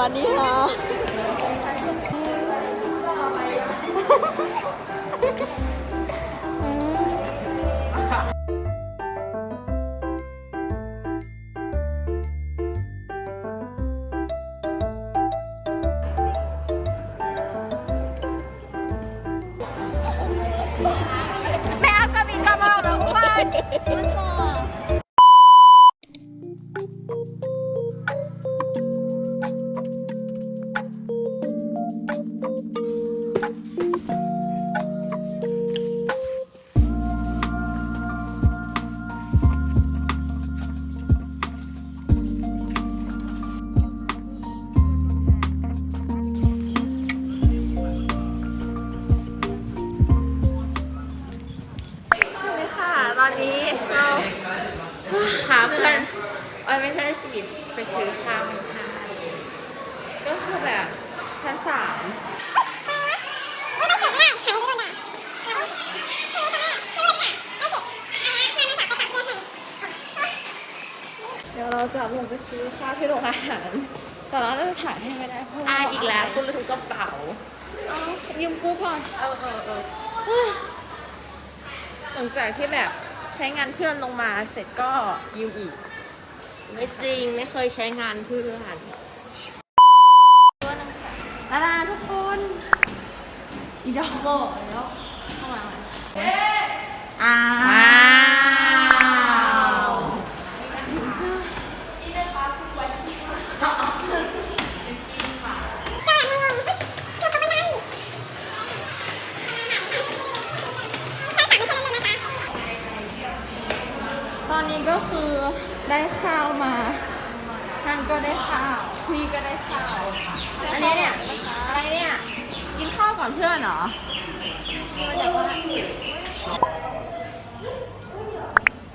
วัสดีค่ะ ตอนนี้เราหาเพื่อนเอ้ยไม่ใช่สิไปถือข้าวมันค่ะก็คือแบบชั้นสามเดี๋ยวเราจะลงไปซื้อข้าวที่โรงอาหาร แต่เราจะถ่ายให้ไม่ได้เพราะว่าอีกแล้ววคุณลืมกระเป๋ายืมกูก่อน เออเออเออหลังจากที่แบบ ใช้งานเพื่อนลงมาเสร็จก็ยืมอีกไม่จริงไม่เคยใช้งานเพื่อนลาลาทุกคนอีดอกบอกแล้วเข้ามาอ้าวตอน ก็คือได้ข้าวมา ท่านก็ได้ข้าวพี่ก็ได้ข้าวอันนี้เนี่ย อะไรเนี่ย กินข้าวก่อนเพื่อนเหรอ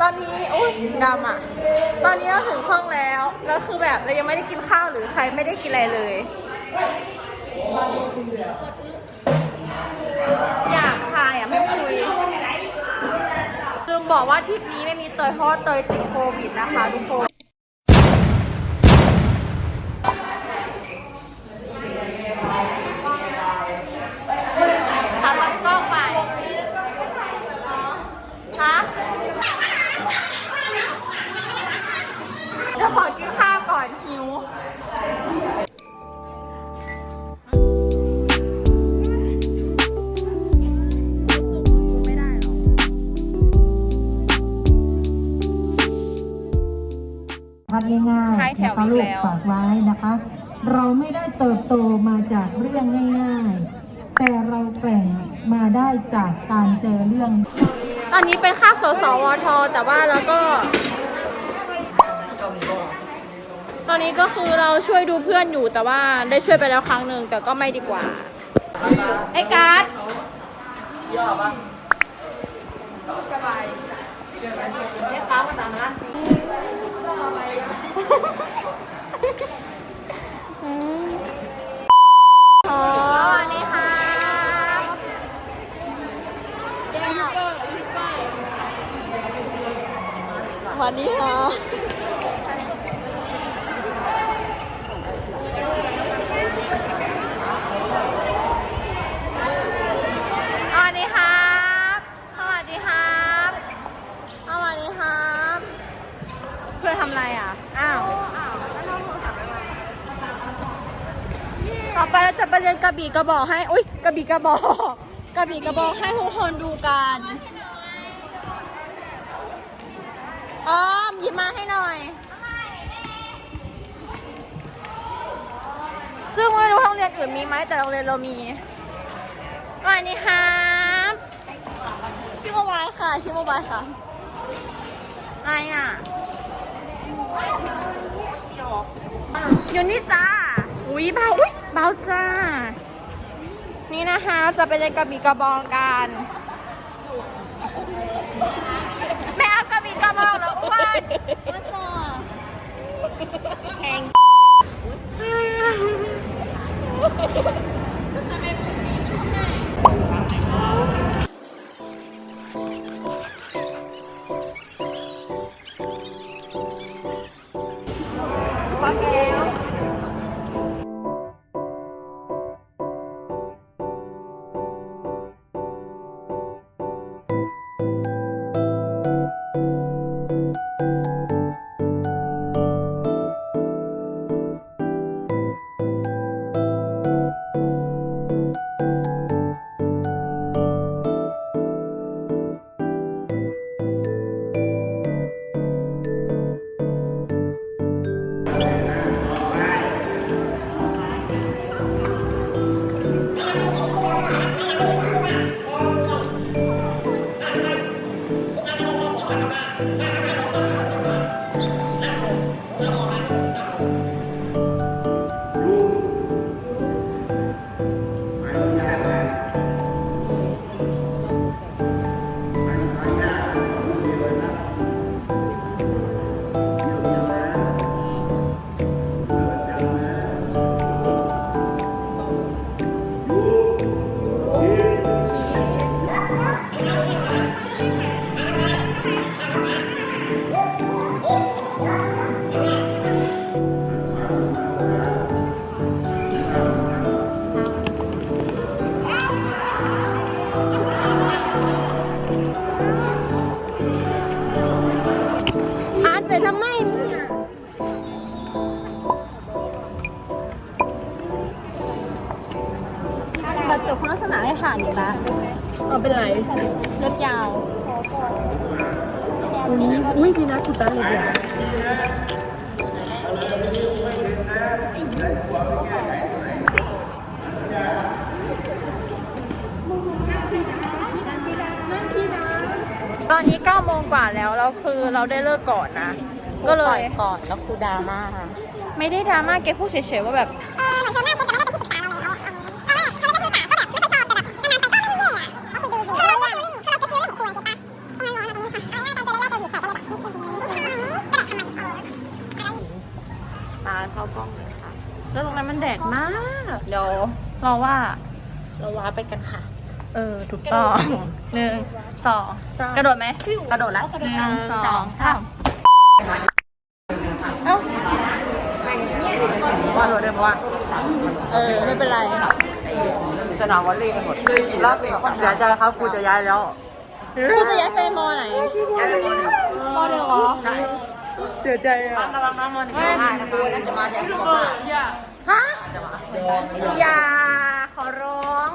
ตอนนี้โอ้ยดำอะ ตอนนี้เราถึงห้องแล้ว แล้วคือแบบเรายังไม่ได้กินข้าวหรือใครไม่ได้กินอะไรเลย อยากพายอะไม่คุยลืม บอกว่าทริปนี้ไม่มีเตยเพราะว่าเตยติดโควิดนะคะทุกคน ตอนนี้เป็นค่าสสวท แต่ว่าเราก็ ตอนนี้ก็คือเราช่วยดูเพื่อนอยู่แต่ว่าได้ช่วยไปแล้วครั้งหนึ่งแต่ก็ไม่ดีกว่า ไอ้การ์ดสบายไอ้การ์ดมาตามร้านโอ้อันนี้ค่ะ ส วัสดีค่ะสวัสดีครับ สวัสดีครับ สวัสดีครับเพื่อนทำอะไรอะ อ้าวต่อไปเราจะไปเรียนกระบี่กระบอกให้ อุ้ยกระบี่กระบอก กระบี่กระบอกให้ทุกคนดูกัน อ้อมหยิบมาให้หน่อย ซึ่งไม่รู้โรงเรียนอื่นมีไหมแต่โรงเรียนเรามีสวัสดีครับชื่อโมบายค่ะ ชื่อโมบายค่ะอะไรอะอยู่นี่จ้า อุ้ยเบาอุ้ยเบาจ้า นี่นะคะจะไปเล่นกระบี่กระบองกันแม่เอากระบี่ กระบอง ทำไมเนี่ยบัตรจบคุณลักษณะให้ผ่านอีกละเอาเป็นไรเล็อกยาว อุ้ยดีนะคุณตาเล็เนี่ ตอนนี้9โมงกว่าแล้วแล้วคือเราได้เลิกก่อนนะ ก็เลยก่อนแล้วครูดราม่าไม่ได้ดราม่าแกพูดเฉยๆว่าแบบตาเข้ากล้องเลยค่ะ แล้วตรงนั้นมันแดดมาก เดี๋ยวเราว่า เราว้าไปกันค่ะ เออ ถูกต้องหนึ่งสองสองกระโดดไหมกระโดดแล้วหนึ่งสองสามเอ้าว่าเออเดิมว่า เออ ไม่เป็นไรสนามวอลเลย์กันหมดรอบเสียใจครับครูจะย้ายแล้วคุณจะย้ายไปมอไหนย้ายไปมอหนึ่งมอเดียวเหรอใช่เสียใจอะระวังน้องมอหนึ่งไม่ได้นะคะนั่นจะมาแทนผมอะฮะอย่าขอร้อง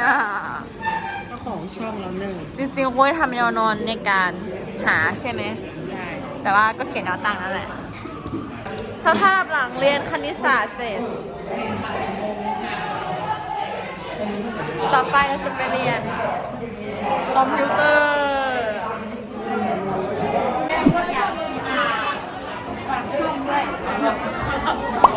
อ่าของช่องเราหนึ่งจริงๆโค้ยทำแนวนอนในการหาใช่ไหม ได้แต่ว่าก็เขียนแนวตั้งนั่นแหละ สภาพหลังเรียนคณิตศาสตร์เสร็จ ต่อไปเราจะไปเรียนคอมพิวเตอร์ทุก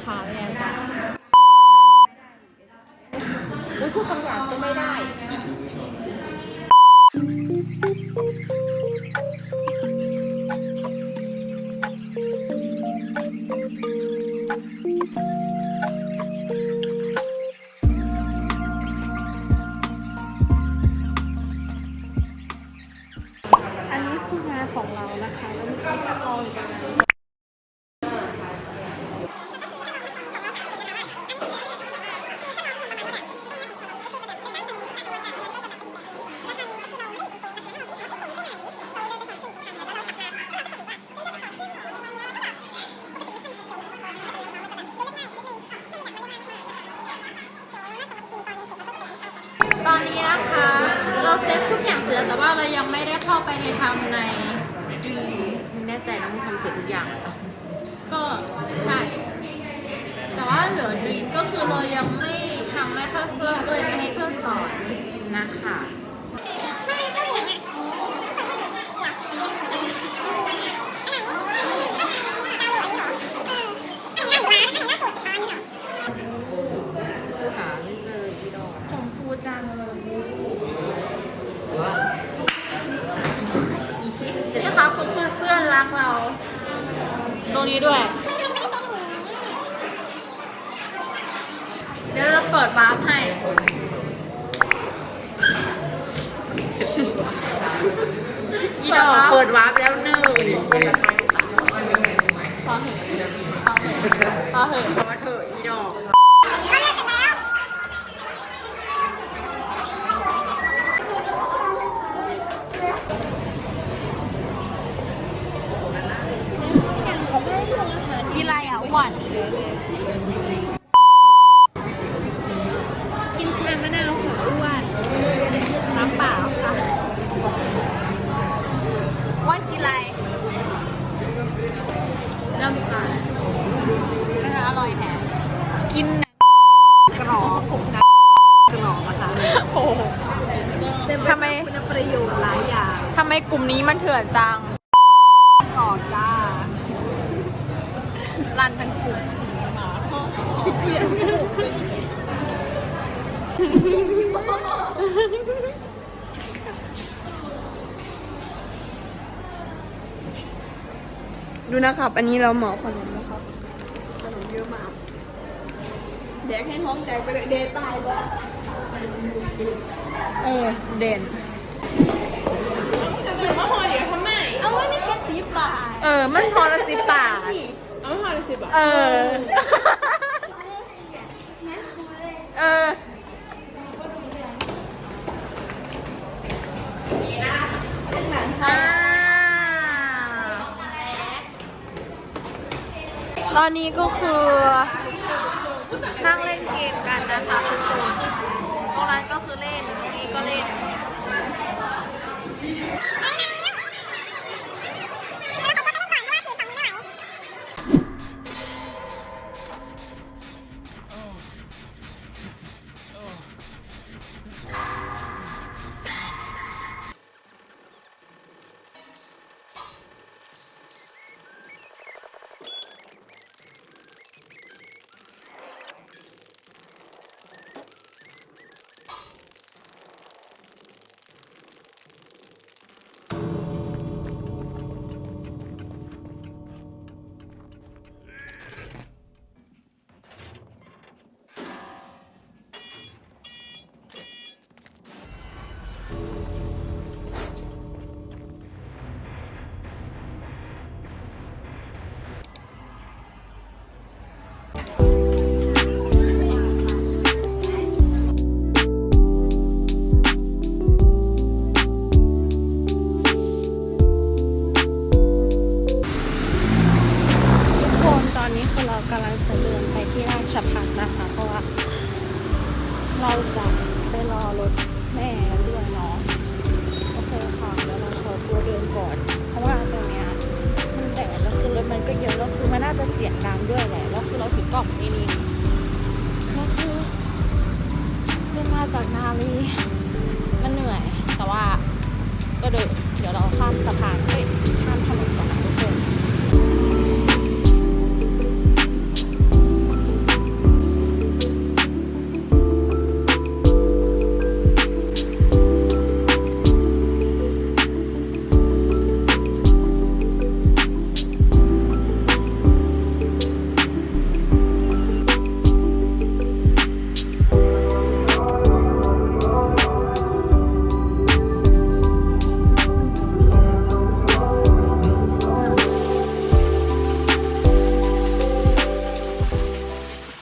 นะคะเรียนจะอุ้ยพูดคำหยาบก็ไม่ได้อันนี้คืองานของเรานะคะแล้วมีขั้นตอนกันอนนี้นะคะ เราเซฟทุกอย่างเสร็จแล้วแต่ว่าเรา ยังไม่ได้เข้าไปในทำใน Dream ไม่แน่ใจนะมึงทำเสร็จทุกอย่างแล้วก็ใช่ แต่ว่าเหลือ Dream ก็คือเรายังไม่ทำไม่ค่อยเพื่อนก็เลยไม่ให้เพื่อนสอนนะคะ หาไม่เจอที่ดอก ผมฟูจังนี่ครับเพื่อนเพื่อน รักเรา ตรงนี้ด้วย เดี๋ยวจะเปิดวาร์ปให้ อีดอกเปิดวาร์ปแล้วหนึ่งพอเถอะพอเถอะ พอเถอะอีดอก กินอะไรอะ หวานเฉยเลยกินชามะนาวหัวอ้วนน้ำเปล่าค่ะอ้วนกินอะไรน้ำตาลไม่น่าอร่อยแท้กินหนังกรอบนะกรอบนะคะโอ้โหทำไมคุณประโยชน์หลายอย่างทำไมกลุ่มนี้มันเถื่อนจัง ดูนะครับ อันนี้เราเหมาขนมนะครับขนมเยอะมากเดี๋ยวให้ท้องแตกไปเลยเดตายบ่เออเด่นหรือว่าพอเดี๋ยวทำไมเอาไว้ไม่แค่สิบบาทเออ มันพอละสิบบาทเอาไม่พอเลยสิบบาทเออ เอออ่า ตอนนี้ก็คือ นั่งเล่นเกมกันนะคะทุกคนตรงนั้นก็คือเล่นตรงนี้ก็เล่น